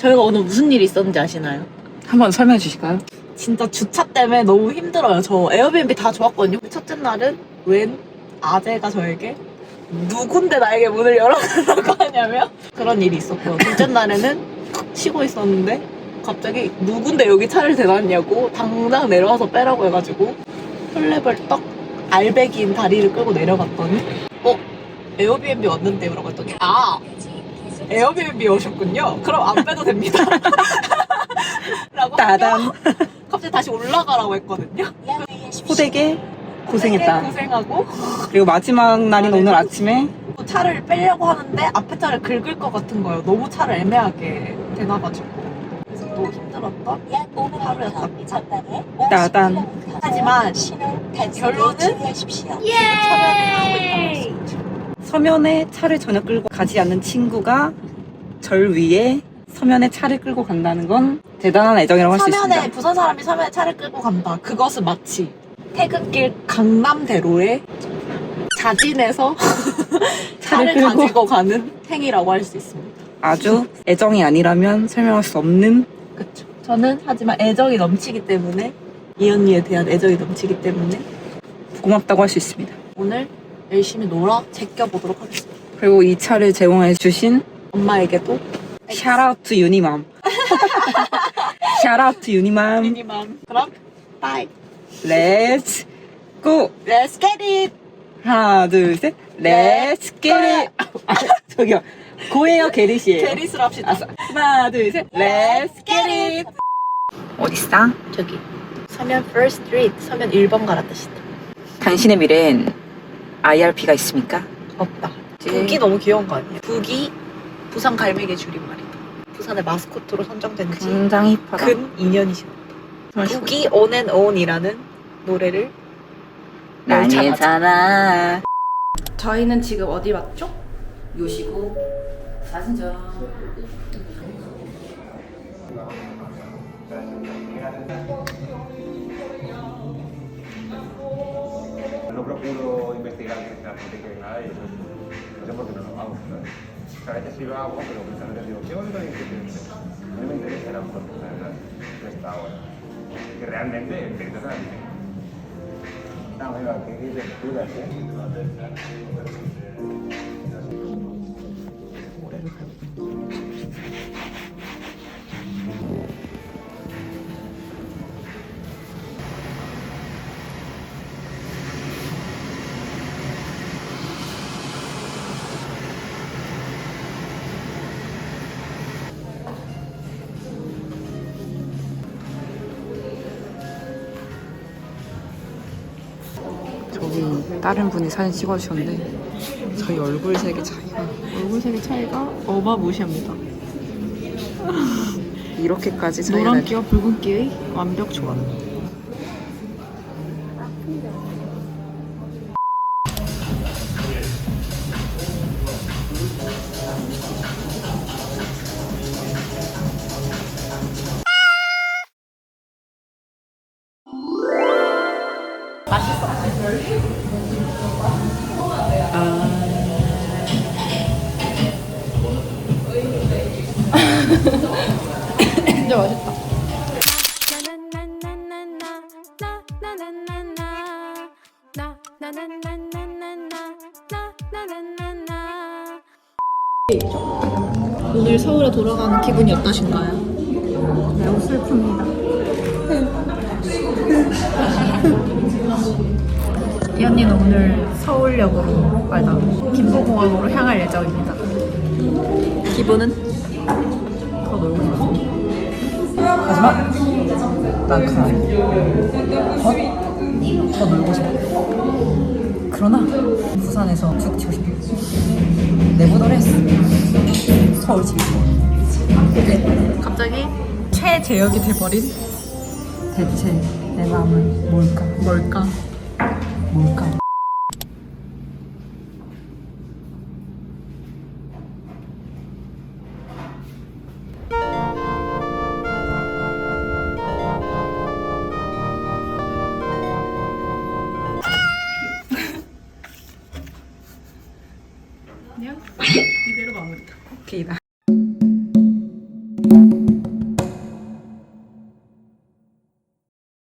저희가 오늘 무슨 일이 있었는지 아시나요? 한번 설명해 주실까요? 진짜 주차 때문에 너무 힘들어요. 저 에어비앤비 다 좋았거든요. 첫째 날은 웬 아재가 저에게 누군데 나에게 문을 열어달라고 하냐며 그런 일이 있었고요. 둘째 날에는 탁 쉬고 있었는데 갑자기 누군데 여기 차를 대놨냐고 당장 내려와서 빼라고 해가지고 헐레벌떡 알배기인 다리를 끌고 내려갔더니 어? 에어비앤비 왔는데요? 라고 했더니 아 에어비앤비 오셨군요. 그럼 안 빼도 됩니다. 라고 따단. 하며 갑자기 다시 올라가라고 했거든요. 호되게 고생했다. 고생하고 그리고 마지막 날인 오늘 아침에 또 차를 빼려고 하는데 앞에 차를 긁을 것 같은 거예요. 너무 차를 애매하게 대놔가지고. 그래서 또 힘들었던 하루였답니다. 따단. 하지만 결론은 예! 서면에 차를 전혀 끌고 가지 않는 친구가 절 위에 서면에 차를 끌고 간다는 건 대단한 애정이라고 할수 서면에 있습니다. 부산 사람이 서면에 차를 끌고 간다. 그것은 마치 퇴근길 강남대로에 자진해서 차를, 차를 끌고. 가지고 가는 행위라고 할 수 있습니다. 아주 애정이 아니라면 설명할 수 없는 그쵸. 저는 하지만 애정이 넘치기 때문에 이 언니에 대한 애정이 넘치기 때문에 고맙다고 할 수 있습니다. 오늘 열심히 놀아 제껴보도록 하겠습니다. 그리고 이 차를 제공해 주신 엄마에게도 샤라우트 유니맘. 샤라우트 유니맘. 미니맘. 그럼 바이. 렛츠 고! Let's get it. 하나, 둘, 셋. 렛츠! 아, 저기요. 고예요, 게릿이에요. 게리스를 합시다. 아싸. 하나, 둘, 셋. 렛츠 겟잇! 어딨어? 저기 서면 First Street 서면 1번 가라 뜻이다. 당신의 미래엔 IRP가 있습니까? 없다. 네. 북이 너무 귀여운 거 아니에요? 북이 부산 갈매기 줄임말이다. 부산의 마스코트로 선정된 지 굉장히 힙하다. 근 2년이 지났다. 북이 On and On이라는 노래를 아니잖아. 저희는 지금 어디 왔죠? 요시고 사진전. No procuro investigar gente que nada y eso no sé por qué no lo hago. ¿sabes? O sea, a veces sí lo hago, pero muchas veces digo, ¿qué bonito que mí me interesa la verdad, de esta hora. Que realmente te interesa la gente. No, mira, que dices tú, ¿eh? 저기 다른 분이 사진 찍어주셨는데 저희 얼굴 색의 차이가 얼굴 색의 차이가 어마무시합니다. 이렇게까지 차이가 나요. 노란기와 붉은기의 완벽 조합. 진짜 맛있다. 오늘 서울에 돌아가는 기분이 어떠신가요? 매우 슬픕니다. 이 언니는 오늘 서울역으로, 아니다, 김포공항으로 향할 예정입니다. 기분은? 더 놀고 싶어. 하지만 난 강해. 더, 더 놀고 싶어. 그러나 부산에서 쭉 치고 싶어. 네버더레스 서울 집이 좋아. 갑자기 최제역이 돼버린 대체 내 마음은? 뭘까? 뭘까? 이대로 마무리다. 오케이다.